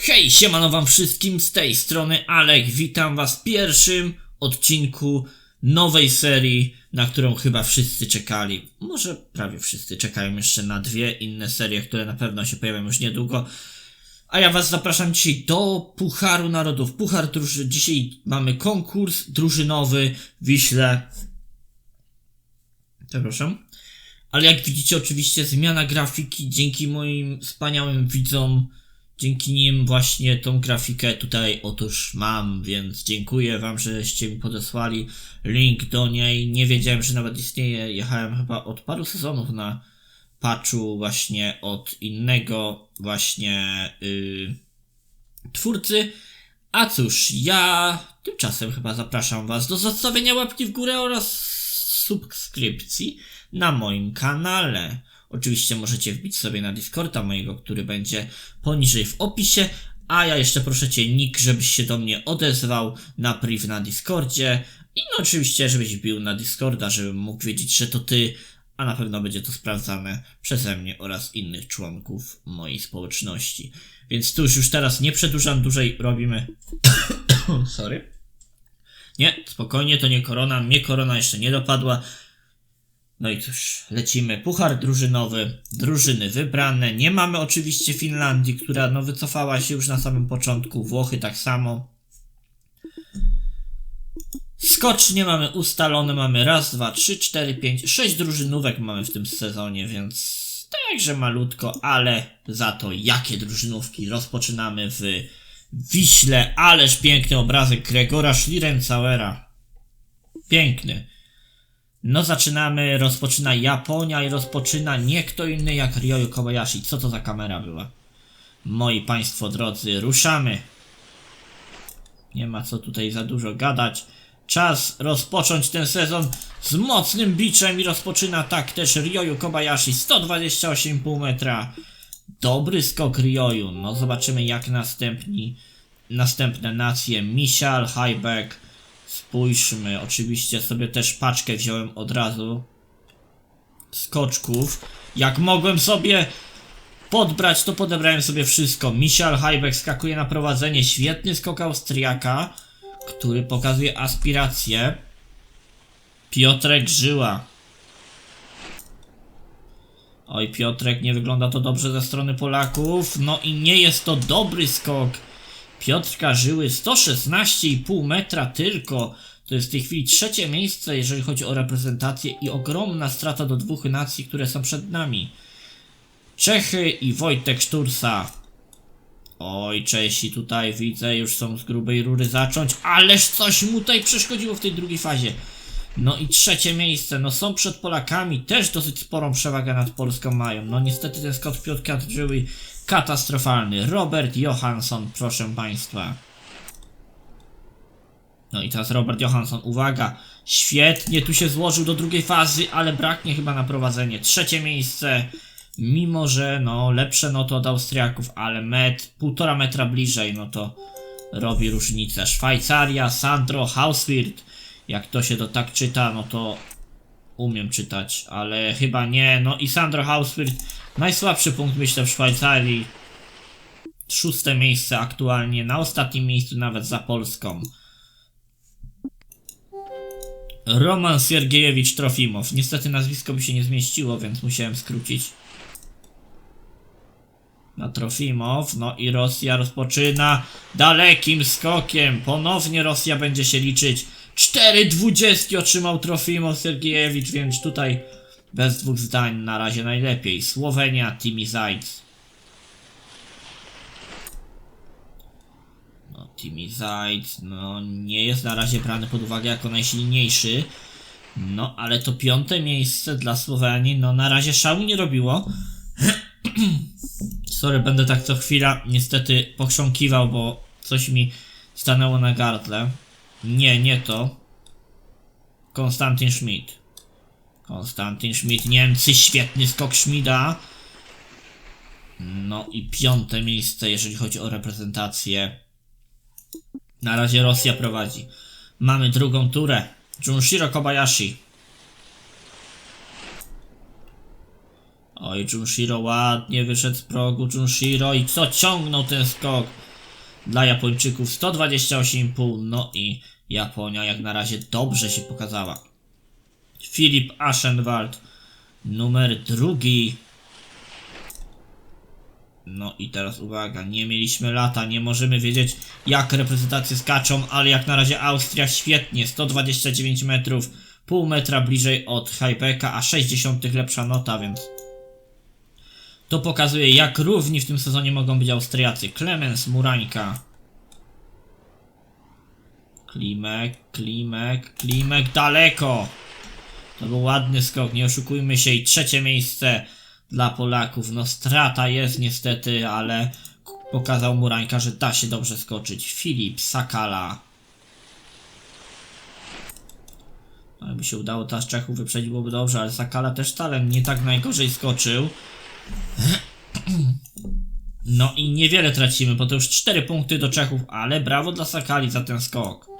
Hej, siemano wam wszystkim z tej strony Alek, witam was w pierwszym odcinku nowej serii, na którą chyba wszyscy czekali. Może prawie wszyscy czekają jeszcze na dwie inne serie, które na pewno się pojawią już niedługo. A ja was zapraszam dzisiaj do Pucharu Narodów. Puchar druży... Dzisiaj mamy konkurs drużynowy Wiśle. Przepraszam. Ale jak widzicie, oczywiście zmiana grafiki dzięki moim wspaniałym widzom. Dzięki nim właśnie tą grafikę tutaj otóż mam, więc dziękuję wam, żeście mi podesłali link do niej. Nie wiedziałem, że nawet istnieje. Jechałem chyba od paru sezonów na patchu właśnie od innego właśnie yy, twórcy. A cóż, ja tymczasem chyba zapraszam was do zostawienia łapki w górę oraz subskrypcji na moim kanale. Oczywiście możecie wbić sobie na Discorda mojego, który będzie poniżej w opisie, a ja jeszcze proszę cię Nick, żebyś się do mnie odezwał na priv na Discordzie i no oczywiście, żebyś wbił na Discorda, żebym mógł wiedzieć, że to ty, a na pewno będzie to sprawdzane przeze mnie oraz innych członków mojej społeczności. Więc tu już, teraz nie przedłużam dłużej, robimy... Sorry. Nie, spokojnie, to nie korona, mnie korona jeszcze nie dopadła. No i cóż, lecimy. Puchar drużynowy, drużyny wybrane. Nie mamy oczywiście Finlandii, która no wycofała się już na samym początku. Włochy tak samo. Skocznie mamy ustalone, mamy raz, dwa, trzy, cztery, pięć, sześć drużynówek mamy w tym sezonie, więc także malutko, ale za to jakie drużynówki rozpoczynamy w Wiśle, ależ piękny obrazek Gregora Schlierencauera. Piękny. No zaczynamy, rozpoczyna Japonia i rozpoczyna nie kto inny jak Ryoyu Kobayashi. Co to za kamera była? Moi państwo drodzy, ruszamy. Nie ma co tutaj za dużo gadać. Czas rozpocząć ten sezon z mocnym biczem i rozpoczyna tak też Ryoyu Kobayashi 128,5 metra. Dobry skok Ryoyu. No zobaczymy jak następni następne nacje. Michal, Highback. Spójrzmy. Oczywiście sobie też paczkę wziąłem od razu. Skoczków. Jak mogłem sobie podbrać, to podebrałem sobie wszystko. Michal Highback skakuje na prowadzenie. Świetny skok Austriaka, który pokazuje aspiracje. Piotrek Żyła. Oj, Piotrek, nie wygląda to dobrze ze strony Polaków. No i nie jest to dobry skok. Piotrka Żyły 116,5 metra tylko. To jest w tej chwili trzecie miejsce, jeżeli chodzi o reprezentację i ogromna strata do dwóch nacji, które są przed nami. Czechy i Wojtek Sztursa. Oj, Czesi tutaj widzę, już są z grubej rury zacząć, ależ coś mu tutaj przeszkodziło w tej drugiej fazie. No i trzecie miejsce, no są przed Polakami, też dosyć sporą przewagę nad Polską mają. No niestety ten skok Piotrka Żyły katastrofalny. Robert Johansson, proszę Państwa. No i teraz Robert Johansson, uwaga, świetnie tu się złożył do drugiej fazy, ale braknie chyba na prowadzenie. Trzecie miejsce, mimo że no lepsze no to od Austriaków, ale met, półtora metra bliżej, no to robi różnicę. Szwajcaria, Sandro, Hauswirt, jak to się to tak czyta, no to umiem czytać, ale chyba nie. No i Sandro Hauswirt, najsłabszy punkt myślę w Szwajcarii. Szóste miejsce aktualnie, na ostatnim miejscu nawet za Polską. Roman Siergiejewicz Trofimow. Niestety nazwisko mi się nie zmieściło, więc musiałem skrócić. Na Trofimow. No i Rosja rozpoczyna dalekim skokiem. Ponownie Rosja będzie się liczyć. 4,20 otrzymał Trofimow Sergiejewicz, więc tutaj bez dwóch zdań na razie najlepiej. Słowenia, Timi Zajc. No, Timi Zajc, no nie jest na razie brany pod uwagę jako najsilniejszy. No, ale to piąte miejsce dla Słowenii, no na razie szału nie robiło. Sorry, będę tak co chwila niestety pochrząkiwał, bo coś mi stanęło na gardle. Nie, nie to. Konstantin Schmidt. Konstantin Schmidt, Niemcy, świetny skok Schmida. No i piąte miejsce, jeżeli chodzi o reprezentację. Na razie Rosja prowadzi. Mamy drugą turę. Junshiro Kobayashi. Oj, Junshiro ładnie wyszedł z progu. Junshiro i co ciągnął ten skok? dla Japończyków 128,5. No i Japonia jak na razie dobrze się pokazała. Filip Aschenwald, numer drugi. No i teraz uwaga, nie mieliśmy lata, nie możemy wiedzieć jak reprezentacje skaczą, ale jak na razie Austria świetnie, 129 metrów, pół metra bliżej od Hajbeka, a 60 lepsza nota, więc to pokazuje jak równi w tym sezonie mogą być Austriacy. Clemens Murańka. Klimek, klimek, klimek, daleko! To był ładny skok, nie oszukujmy się i trzecie miejsce dla Polaków. No strata jest niestety, ale pokazał Murańka, że da się dobrze skoczyć. Filip Sakala. No, Jakby się udało teraz Czechów wyprzedzić byłoby dobrze, ale Sakala też talent nie tak najgorzej skoczył. No i niewiele tracimy, bo to już 4 punkty do Czechów, ale brawo dla Sakali za ten skok.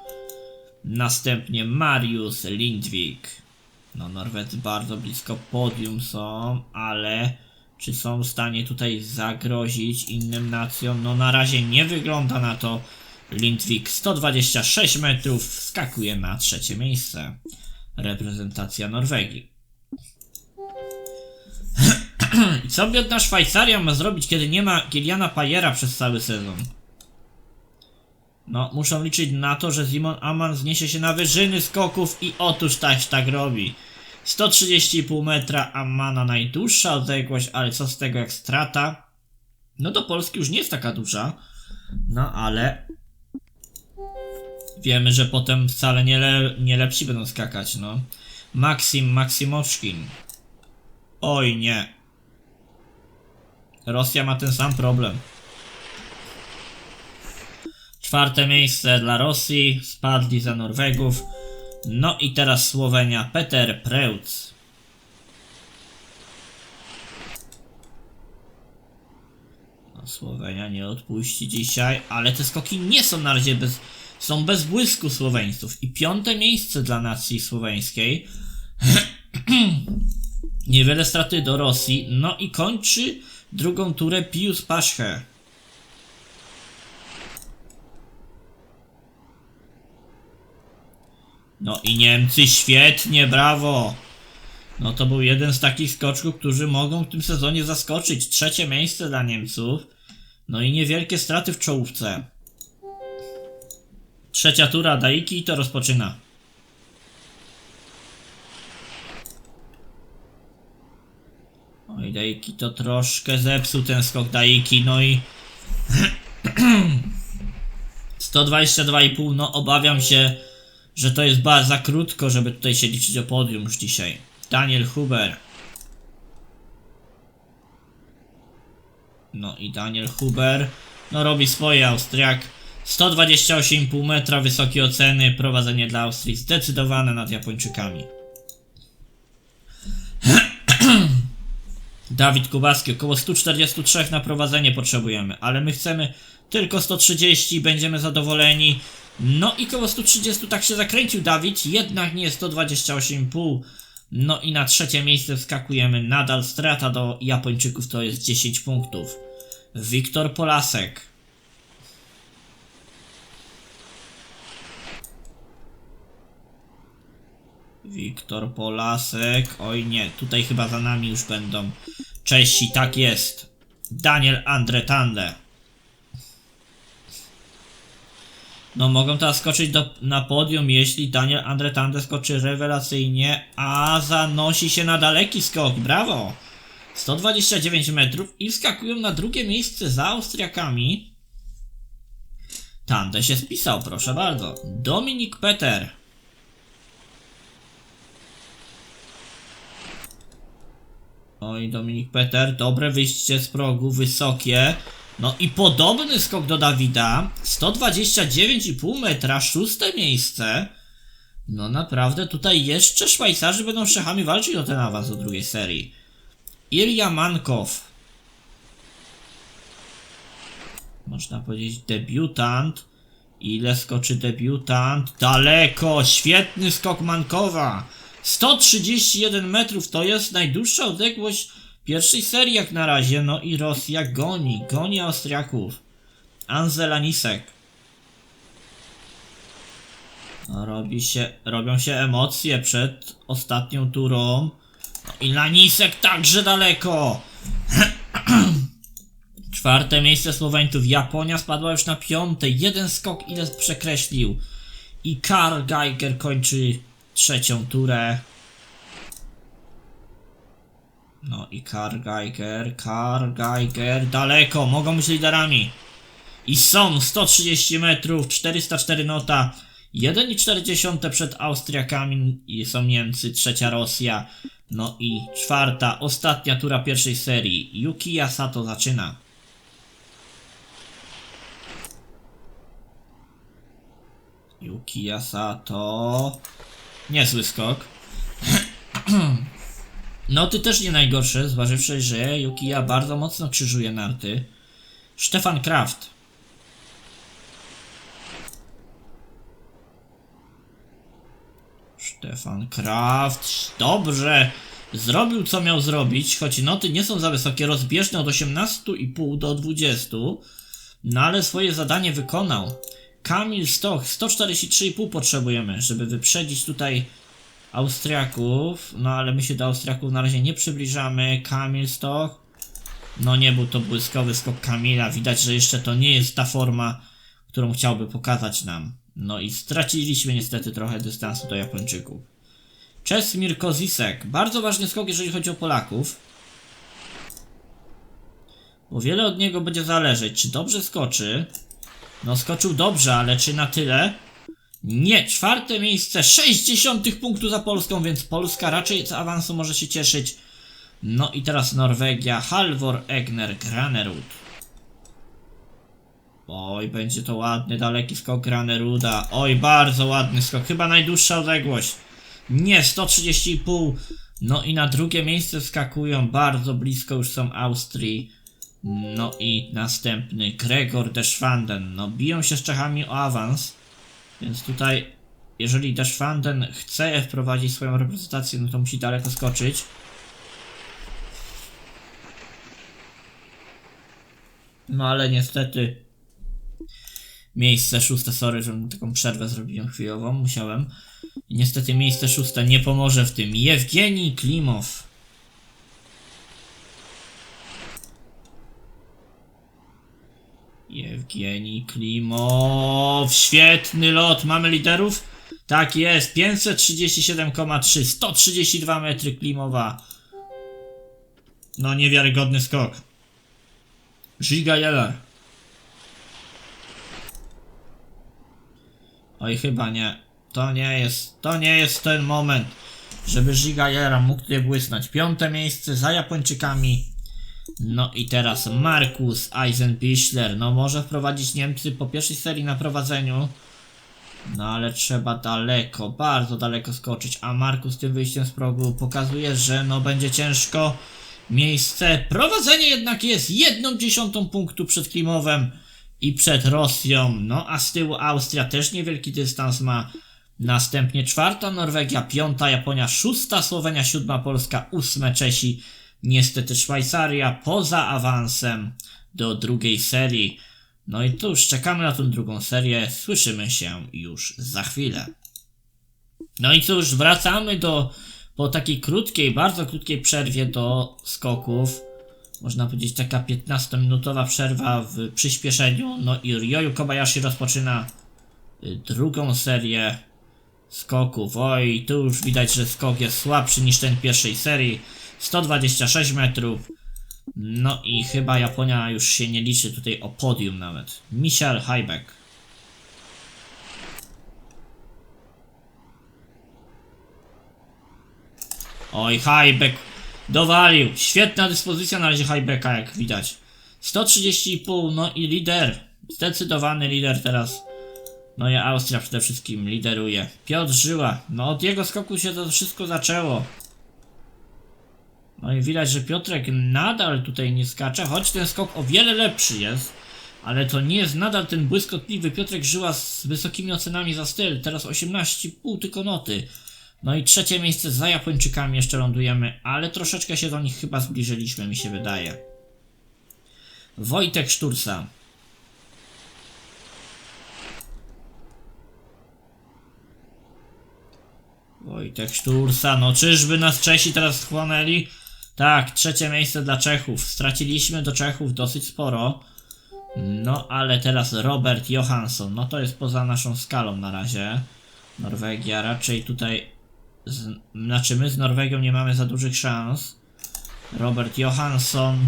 Następnie Mariusz Lindvik. No Norwedzy bardzo blisko podium są, ale czy są w stanie tutaj zagrozić innym nacjom? No na razie nie wygląda na to. Lindvik 126 metrów skakuje na trzecie miejsce. Reprezentacja Norwegii. Co biedna Szwajcaria ma zrobić, kiedy nie ma Kiliana Pajera przez cały sezon? No, muszą liczyć na to, że Simon Aman zniesie się na wyżyny skoków i otóż tak tak robi. 130,5 metra Amana najdłuższa odległość, ale co z tego jak strata? No do Polski już nie jest taka duża. No ale wiemy, że potem wcale nie, le nie lepsi będą skakać, no. Maksim Maksimoszkin. Oj nie. Rosja ma ten sam problem. Czwarte miejsce dla Rosji, spadli za Norwegów. No i teraz Słowenia, Peter Preutz. No, Słowenia nie odpuści dzisiaj, ale te skoki nie są na razie bez, są bez błysku Słoweńców. I piąte miejsce dla nacji słoweńskiej. Niewiele straty do Rosji. No i kończy drugą turę Pius Paszche. No i Niemcy świetnie, brawo! No to był jeden z takich skoczków, którzy mogą w tym sezonie zaskoczyć. Trzecie miejsce dla Niemców. No i niewielkie straty w czołówce. Trzecia tura Daiki i to rozpoczyna. Oj, Daiki to troszkę zepsuł ten skok Daiki, no i 122,5, no obawiam się, że to jest bardzo za krótko, żeby tutaj się liczyć o podium już dzisiaj. Daniel Huber. No i Daniel Huber, no robi swoje Austriak. 128,5 metra, wysokie oceny, prowadzenie dla Austrii zdecydowane nad Japończykami. Dawid Kubaski, około 143 na prowadzenie potrzebujemy, ale my chcemy tylko 130, będziemy zadowoleni. No i koło 130 tak się zakręcił Dawid, jednak nie 128,5. No i na trzecie miejsce wskakujemy, nadal strata do Japończyków to jest 10 punktów. Wiktor Polasek. Wiktor Polasek. Oj nie, tutaj chyba za nami już będą Czesi, tak jest. Daniel Andretande. No mogą teraz skoczyć do, na podium, jeśli Daniel Andretande skoczy rewelacyjnie, a zanosi się na daleki skok. Brawo! 129 metrów i wskakują na drugie miejsce za Austriakami. Tande się spisał, proszę bardzo. Dominik Peter. Oj, Dominik Peter, dobre wyjście z progu, wysokie. No i podobny skok do Dawida. 129,5 metra, szóste miejsce. No naprawdę tutaj jeszcze Szwajcarzy będą z walczyć o ten awans do drugiej serii. Ilja Mankow. Można powiedzieć debiutant. Ile skoczy debiutant? Daleko! Świetny skok Mankowa! 131 metrów to jest najdłuższa odległość pierwszej serii jak na razie. No i Rosja goni, goni Austriaków. Anzela Nisek. No, robi się, robią się emocje przed ostatnią turą. No i Lanisek także daleko. Czwarte miejsce Słoweńców. Japonia spadła już na piąte. Jeden skok ile przekreślił. I Karl Geiger kończy trzecią turę. No i Karl Geiger, Karl Geiger, daleko, mogą być liderami. I są 130 metrów, 404 nota, 1,4 przed Austriakami i są Niemcy, trzecia Rosja. No i czwarta, ostatnia tura pierwszej serii. Yukiya Sato zaczyna. Yukiya Sato. Niezły skok. Noty też nie najgorsze, zważywszy, że Yukiya bardzo mocno krzyżuje narty. Stefan Kraft. Stefan Kraft. Dobrze. Zrobił co miał zrobić, choć noty nie są za wysokie, rozbieżne od 18,5 do 20. No ale swoje zadanie wykonał. Kamil Stoch, 143,5 potrzebujemy, żeby wyprzedzić tutaj Austriaków. No ale my się do Austriaków na razie nie przybliżamy. Kamil Stoch. No nie był to błyskowy skok Kamila. Widać, że jeszcze to nie jest ta forma, którą chciałby pokazać nam. No i straciliśmy niestety trochę dystansu do Japończyków. Czesmir Kozisek. Bardzo ważny skok, jeżeli chodzi o Polaków. Bo wiele od niego będzie zależeć, czy dobrze skoczy. No skoczył dobrze, ale czy na tyle? Nie, czwarte miejsce, 60 punktów za Polską, więc Polska raczej z awansu może się cieszyć. No i teraz Norwegia, Halvor Egner Granerud. Oj, będzie to ładny, daleki skok Graneruda. Oj, bardzo ładny skok, chyba najdłuższa odległość. Nie, 130,5. No i na drugie miejsce wskakują, bardzo blisko już są Austrii. No i następny Gregor Deschwanden. No biją się z Czechami o awans. Więc tutaj, jeżeli Deschwanden chce wprowadzić swoją reprezentację, no to musi daleko skoczyć. No ale niestety miejsce szóste, sorry, że taką przerwę zrobiłem chwilową, musiałem. Niestety miejsce szóste nie pomoże w tym. Jewgeni Klimow. Jewgeni Klimow. Świetny lot. Mamy liderów? Tak jest. 537,3. 132 metry Klimowa. No niewiarygodny skok. Giga Jeller. Oj, chyba nie. To nie jest, to nie jest ten moment, żeby Giga Jera mógł tutaj błysnąć. Piąte miejsce za Japończykami. No i teraz Markus Eisenbichler. No może wprowadzić Niemcy po pierwszej serii na prowadzeniu. No ale trzeba daleko, bardzo daleko skoczyć. A Markus tym wyjściem z progu pokazuje, że no będzie ciężko. Miejsce prowadzenie jednak jest jedną dziesiątą punktu przed Klimowem i przed Rosją. No a z tyłu Austria też niewielki dystans ma. Następnie czwarta Norwegia, piąta Japonia, szósta Słowenia, siódma Polska, ósme Czesi. Niestety Szwajcaria poza awansem do drugiej serii. No i cóż, czekamy na tą drugą serię. Słyszymy się już za chwilę. No i cóż, wracamy do po takiej krótkiej, bardzo krótkiej przerwie do skoków. Można powiedzieć taka 15-minutowa przerwa w przyspieszeniu. No i Ryoyu Kobayashi rozpoczyna y, drugą serię skoków. Oj, tu już widać, że skok jest słabszy niż ten pierwszej serii. 126 metrów. No i chyba Japonia już się nie liczy tutaj o podium nawet. Michel Heibeck. Oj, Heibeck dowalił. Świetna dyspozycja na razie Heibecka, jak widać. 130,5, no i lider. Zdecydowany lider teraz. No i Austria przede wszystkim lideruje. Piotr Żyła. No od jego skoku się to wszystko zaczęło. No i widać, że Piotrek nadal tutaj nie skacze, choć ten skok o wiele lepszy jest. Ale to nie jest nadal ten błyskotliwy Piotrek Żyła z wysokimi ocenami za styl. Teraz 18,5 tylko noty. No i trzecie miejsce za Japończykami jeszcze lądujemy, ale troszeczkę się do nich chyba zbliżyliśmy, mi się wydaje. Wojtek Sztursa. Wojtek Sztursa, no czyżby nas Czesi teraz chłonęli? Tak, trzecie miejsce dla Czechów. Straciliśmy do Czechów dosyć sporo. No, ale teraz Robert Johansson, no to jest poza naszą skalą na razie. Norwegia raczej tutaj. Z, znaczy, my z Norwegią nie mamy za dużych szans. Robert Johansson,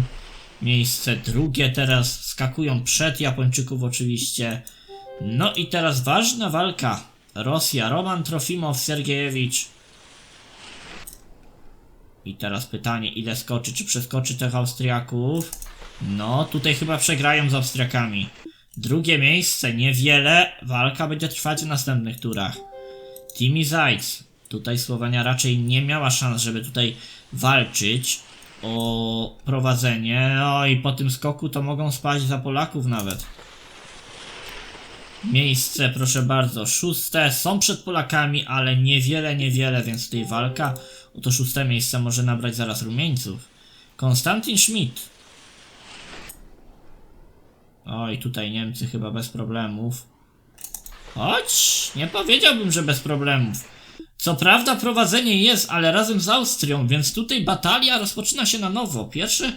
miejsce drugie teraz, skakują przed Japończyków oczywiście. No i teraz ważna walka. Rosja, Roman Trofimow, Sergiejewicz. I teraz pytanie, ile skoczy, czy przeskoczy tych Austriaków? No, tutaj chyba przegrają z Austriakami. Drugie miejsce, niewiele. Walka będzie trwać w następnych turach. Timi Zajc. Tutaj Słowenia raczej nie miała szans, żeby tutaj walczyć o prowadzenie. No i po tym skoku to mogą spaść za Polaków nawet. Miejsce, proszę bardzo, szóste. Są przed Polakami, ale niewiele, niewiele, więc tutaj walka o to szóste miejsce może nabrać zaraz rumieńców. Konstantin Schmidt. Oj, tutaj Niemcy chyba bez problemów. Choć, nie powiedziałbym, że bez problemów. Co prawda prowadzenie jest, ale razem z Austrią, więc tutaj batalia rozpoczyna się na nowo. Pierwsze,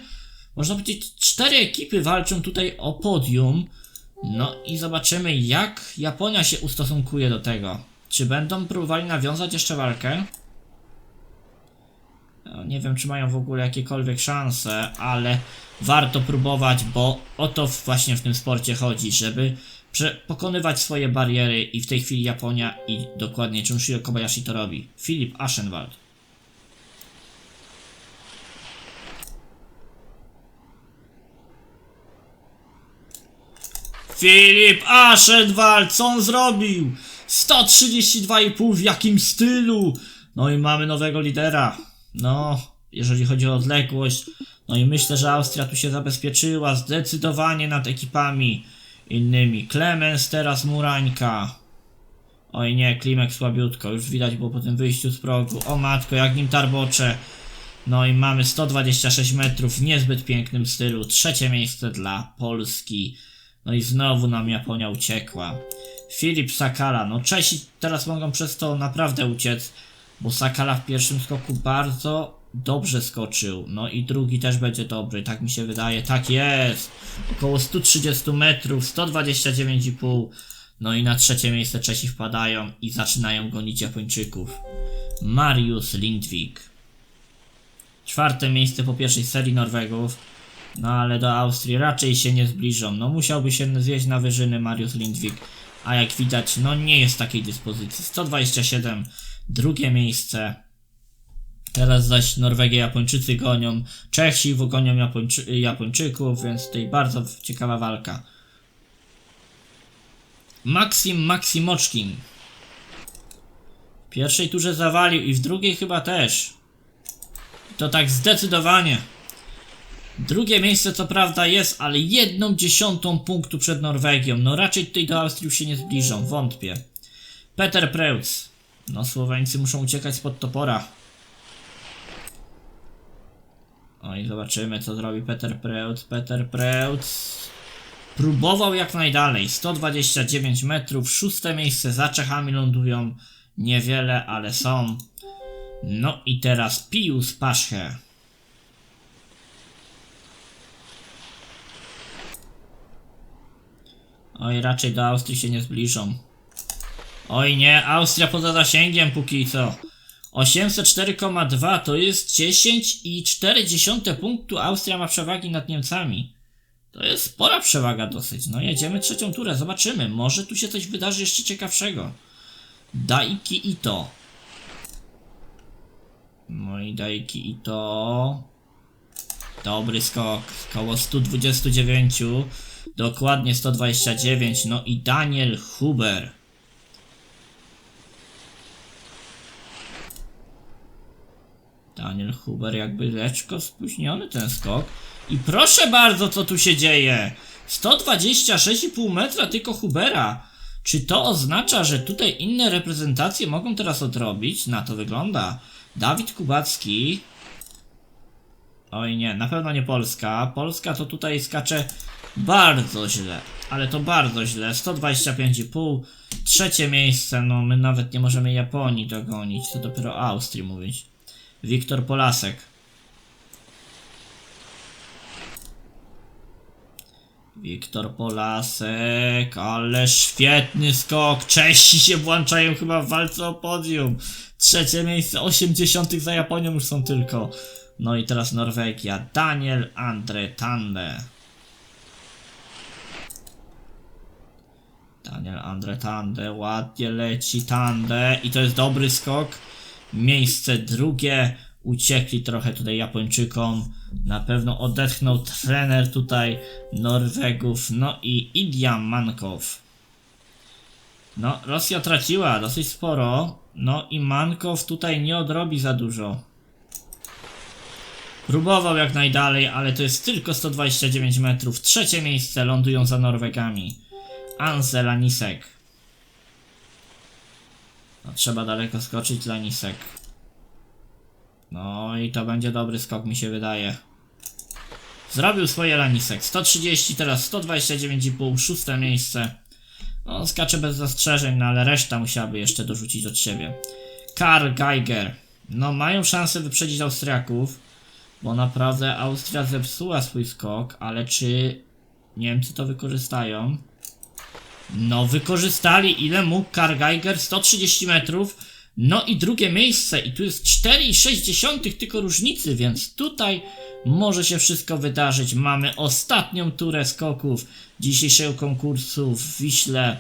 można powiedzieć, cztery ekipy walczą tutaj o podium. No i zobaczymy, jak Japonia się ustosunkuje do tego. Czy będą próbowali nawiązać jeszcze walkę? Nie wiem, czy mają w ogóle jakiekolwiek szanse, ale warto próbować, bo o to właśnie w tym sporcie chodzi, żeby pokonywać swoje bariery i w tej chwili Japonia i dokładnie Junshiro Kobayashi to robi. Filip Aschenwald. Filip Aschenwald, co on zrobił? 132,5 w jakim stylu? No i mamy nowego lidera. No, jeżeli chodzi o odległość. No i myślę, że Austria tu się zabezpieczyła zdecydowanie nad ekipami innymi. Clemens, teraz Murańka. Oj nie, Klimek słabiutko, już widać było po tym wyjściu z progu. O matko, jak nim tarbocze. No i mamy 126 metrów w niezbyt pięknym stylu. Trzecie miejsce dla Polski. No i znowu nam Japonia uciekła. Filip Sakala. No Czesi teraz mogą przez to naprawdę uciec, bo Sakala w pierwszym skoku bardzo dobrze skoczył. No i drugi też będzie dobry, tak mi się wydaje. Tak jest! Około 130 metrów, 129,5. No i na trzecie miejsce Czesi wpadają i zaczynają gonić Japończyków. Mariusz Lindvik. Czwarte miejsce po pierwszej serii Norwegów. No ale do Austrii raczej się nie zbliżą. No musiałby się zjeść na wyżyny Mariusz Lindvik. A jak widać, no nie jest takiej dyspozycji. 127, drugie miejsce. Teraz zaś Norwegię Japończycy gonią, Czesi gonią Japończy Japończyków, więc tutaj bardzo ciekawa walka. Maksim Maksimoczkin. W pierwszej turze zawalił i w drugiej chyba też. To tak zdecydowanie. Drugie miejsce co prawda jest, ale jedną dziesiątą punktu przed Norwegią. No raczej tutaj do Austrii się nie zbliżą, wątpię. Peter Preutz. No Słoweńcy muszą uciekać spod topora. O i zobaczymy co zrobi Peter Preutz. Peter Preutz próbował jak najdalej. 129 metrów, szóste miejsce za Czechami lądują. Niewiele, ale są. No i teraz Pius Paszche. Oj, raczej do Austrii się nie zbliżą. Oj nie, Austria poza zasięgiem póki co. 804,2 to jest 10,4 punktu Austria ma przewagi nad Niemcami. To jest spora przewaga dosyć. No jedziemy trzecią turę, zobaczymy. Może tu się coś wydarzy jeszcze ciekawszego. Daiki Ito. No i Daiki Ito. Dobry skok. Koło 129. Dokładnie 129. No i Daniel Huber. Daniel Huber jakby leczko spóźniony ten skok. I proszę bardzo, co tu się dzieje. 126,5 metra tylko Hubera. Czy to oznacza, że tutaj inne reprezentacje mogą teraz odrobić? Na to wygląda. Dawid Kubacki. Oj nie, na pewno nie Polska. Polska to tutaj skacze bardzo źle. Ale to bardzo źle. 125,5. Trzecie miejsce, no my nawet nie możemy Japonii dogonić, to dopiero Austrii mówić. Wiktor Polasek. Wiktor Polasek, ale świetny skok. Czesi się włączają chyba w walce o podium. Trzecie miejsce, 80 za Japonią już są tylko. No i teraz Norwegia. Daniel Andre Tande. Daniel Andre Tande, ładnie leci Tande i to jest dobry skok. Miejsce drugie, uciekli trochę tutaj Japończykom. Na pewno odetchnął trener tutaj Norwegów, no i Ilya Mankow. No, Rosja traciła dosyć sporo, no i Mankow tutaj nie odrobi za dużo. Próbował jak najdalej, ale to jest tylko 129 metrów. Trzecie miejsce lądują za Norwegami. Ansel Lanisek. No, trzeba daleko skoczyć Lanisek. No i to będzie dobry skok mi się wydaje. Zrobił swoje Lanisek. 130, teraz 129,5, szóste miejsce. No, skacze bez zastrzeżeń, no ale reszta musiałaby jeszcze dorzucić od siebie. Karl Geiger. No, mają szansę wyprzedzić Austriaków, bo naprawdę Austria zepsuła swój skok, ale czy Niemcy to wykorzystają? No, wykorzystali ile mógł Karl Geiger? 130 metrów. No i drugie miejsce, i tu jest 4,6 tylko różnicy, więc tutaj może się wszystko wydarzyć. Mamy ostatnią turę skoków dzisiejszego konkursu w Wiśle.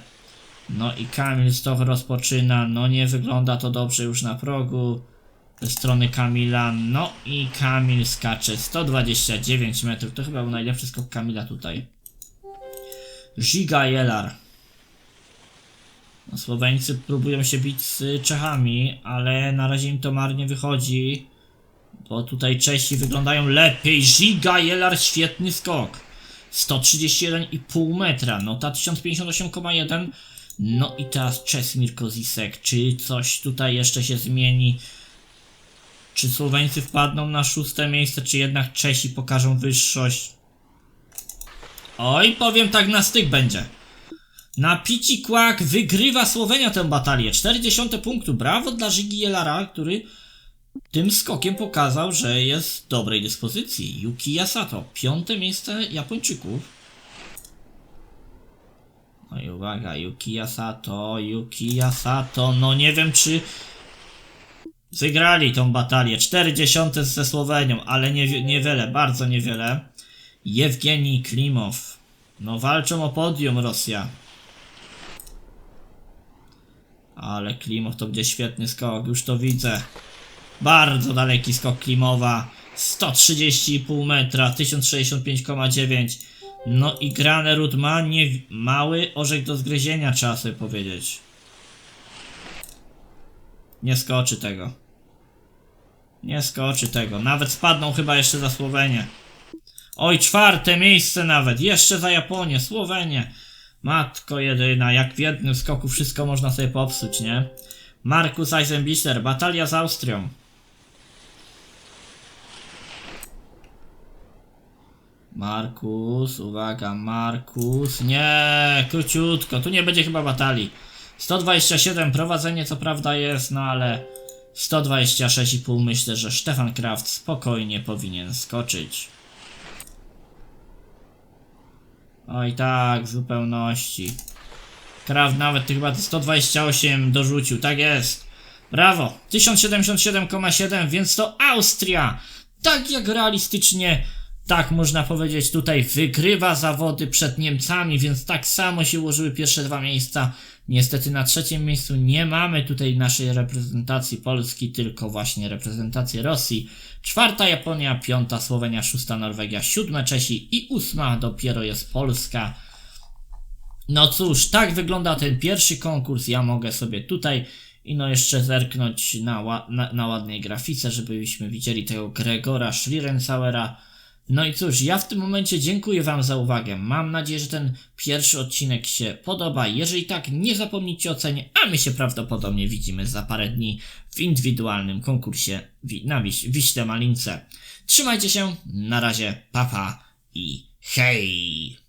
No i Kamil Stoch rozpoczyna. No nie wygląda to dobrze już na progu. Ze strony Kamila. No i Kamil skacze 129 metrów. To chyba był najlepszy skok Kamila tutaj. Giga Jelar. Słoweńcy próbują się bić z Czechami, ale na razie im to marnie wychodzi. Bo tutaj Czesi wyglądają lepiej. Giga Jelar, świetny skok. 131,5 metra. No ta 1058,1. No i teraz Czesmir Kozisek. Czy coś tutaj jeszcze się zmieni? Czy Słoweńcy wpadną na szóste miejsce, czy jednak Czesi pokażą wyższość? Oj, powiem tak na styk będzie. Na Pici Kłak wygrywa Słowenia tę batalię. 40 punktu. Brawo dla Żygi Jelara, który tym skokiem pokazał, że jest w dobrej dyspozycji. Yuki Yasato. Piąte miejsce Japończyków. No i uwaga, Yuki Yasato, Yuki Yasato. No nie wiem czy wygrali tą batalię. 40 ze Słowenią, ale nie, niewiele, bardzo niewiele. Jewgenij Klimow. No walczą o podium Rosja. Ale Klimow to będzie świetny skok, już to widzę. Bardzo daleki skok Klimowa. 130,5 metra, 1065,9. No i Granerud ma nie, mały orzech do zgryzienia, trzeba sobie powiedzieć. Nie skoczy tego. Nie skoczy tego. Nawet spadną chyba jeszcze za Słowenię. Oj, czwarte miejsce nawet. Jeszcze za Japonię, Słowenię. Matko jedyna, jak w jednym skoku wszystko można sobie popsuć, nie? Markus Eisenbichler, batalia z Austrią. Markus, uwaga, Markus. Nie, króciutko, tu nie będzie chyba batalii. 127 prowadzenie co prawda jest, no ale 126,5 myślę, że Stefan Kraft spokojnie powinien skoczyć. Oj tak, w zupełności. Kraft nawet chyba te 128 dorzucił, tak jest. Brawo, 1077,7, więc to Austria. Tak jak realistycznie, tak można powiedzieć, tutaj wygrywa zawody przed Niemcami, więc tak samo się ułożyły pierwsze dwa miejsca. Niestety na trzecim miejscu nie mamy tutaj naszej reprezentacji Polski, tylko właśnie reprezentację Rosji. Czwarta Japonia, piąta Słowenia, szósta Norwegia, siódma Czesi i ósma dopiero jest Polska. No cóż, tak wygląda ten pierwszy konkurs. Ja mogę sobie tutaj i no jeszcze zerknąć na, na, na ładnej grafice, żebyśmy widzieli tego Gregora Schlierenzauera. No i cóż, ja w tym momencie dziękuję Wam za uwagę. Mam nadzieję, że ten pierwszy odcinek się podoba. Jeżeli tak, nie zapomnijcie o cenie, a my się prawdopodobnie widzimy za parę dni w indywidualnym konkursie na Wiś- Wiśle Malince. Trzymajcie się, na razie, papa i hej!